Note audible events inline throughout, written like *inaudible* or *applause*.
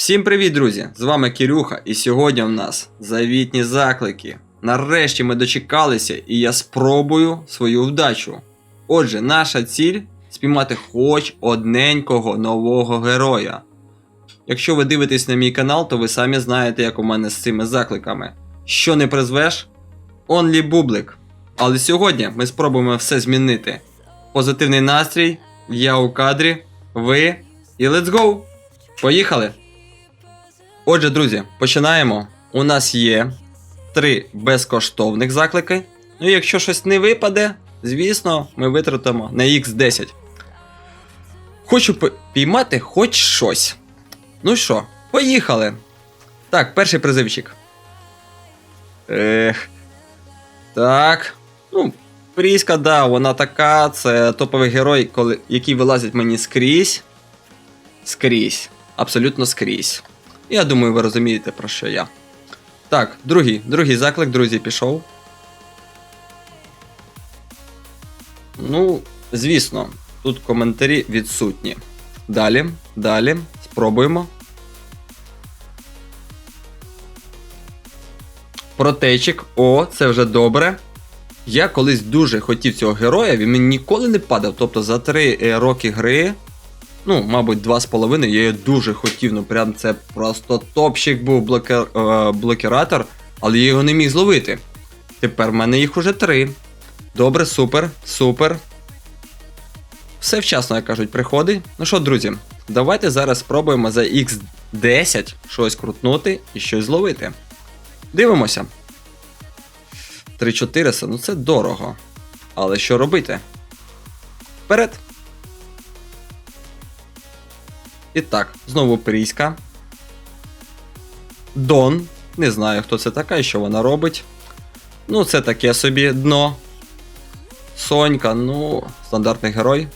Всім привіт, друзі! З вами Кирюха, і сьогодні в нас завітні заклики. Нарешті ми дочекалися, і я спробую свою вдачу. Отже, наша ціль спіймати хоч одненького нового героя. Якщо ви дивитесь на мій канал, то ви самі знаєте, як у мене з цими закликами. Що не призвеш? Онлі бублик. Але сьогодні ми спробуємо все змінити. Позитивний настрій, я у кадрі, ви і let's go! Поїхали! Отже, друзі, починаємо. У нас є три безкоштовних заклики. Ну, і якщо щось не випаде, звісно, ми витратимо на X10. Хочу піймати хоч щось. Ну що, поїхали. Так, перший призивчик. Ех. Так. Ну, Пріська, да, вона така. Це топовий герой, коли, який вилазить мені скрізь. Скрізь. Абсолютно скрізь. Я думаю, ви розумієте, про що я. Так, другий, другий заклик, друзі, пішов. Ну, звісно, тут коментарі відсутні. Далі, далі, спробуємо. Протечик, о, це вже добре. Я колись дуже хотів цього героя, він мені ніколи не падав. Тобто за 3 роки гри ну, мабуть, два з половиною. Я її дуже хотів. Ну, прям це просто топчик був блокер, е, блокератор, але я його не міг зловити. Тепер в мене їх уже три. Добре, супер, супер. Все вчасно, як кажуть, приходить. Ну що, друзі, давайте зараз спробуємо за X10 щось крутнути і щось зловити. Дивимося. 3400, ну це дорого. Але що робити? Вперед! І так, знову Пріська. Дон. Не знаю, хто це така і що вона робить. Ну, це таке собі дно. Сонька, ну, стандартний герой.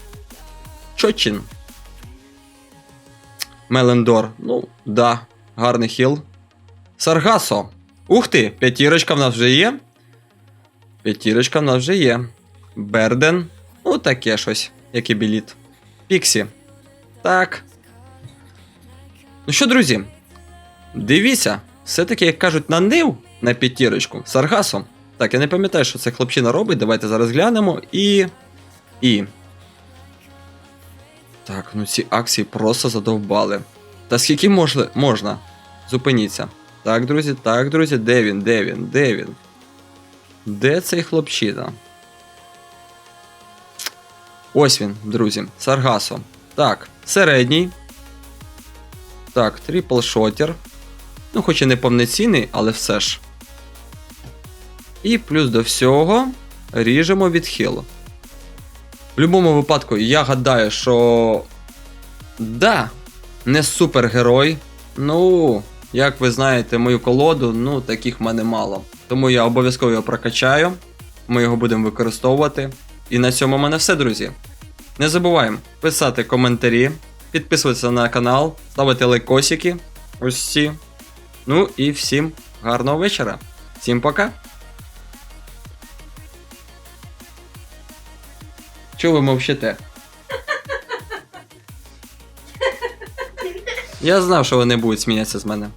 Чочин. Мелендор. Ну, да, гарний хіл. Саргасо. Ух ти! П'ятірочка в нас вже є. П'ятірочка в нас вже є. Берден. Ну, таке щось, як і біліт. Піксі. Так. Ну що, друзі, дивіться, все-таки, як кажуть, на нив на п'ятірочку з Аргасом. Так, я не пам'ятаю, що це хлопчина робить. Давайте зараз глянемо і. І. Так, ну ці акції просто задовбали. Та скільки можли... можна? Зупиніться. Так, друзі, так, друзі, де він? Де він? Де він? Де цей хлопчина? Ось він, друзі, з Аргасом. Так, середній. Так, трипл шотер. Ну, хоч і не повноцінний, але все ж. І плюс до всього ріжемо відхил. В будь-якому випадку, я гадаю, що. Да, не супергерой. Ну, як ви знаєте, мою колоду, ну, таких в мене мало. Тому я обов'язково його прокачаю. Ми його будемо використовувати. І на цьому в мене все, друзі. Не забуваємо писати коментарі, підписуватися на канал, ставити лайкосики. Ось ці. Ну і всім гарного вечора. Всім пока. Чого ви мовчите? *laughs* Я знав, що вони будуть сміятися з мене.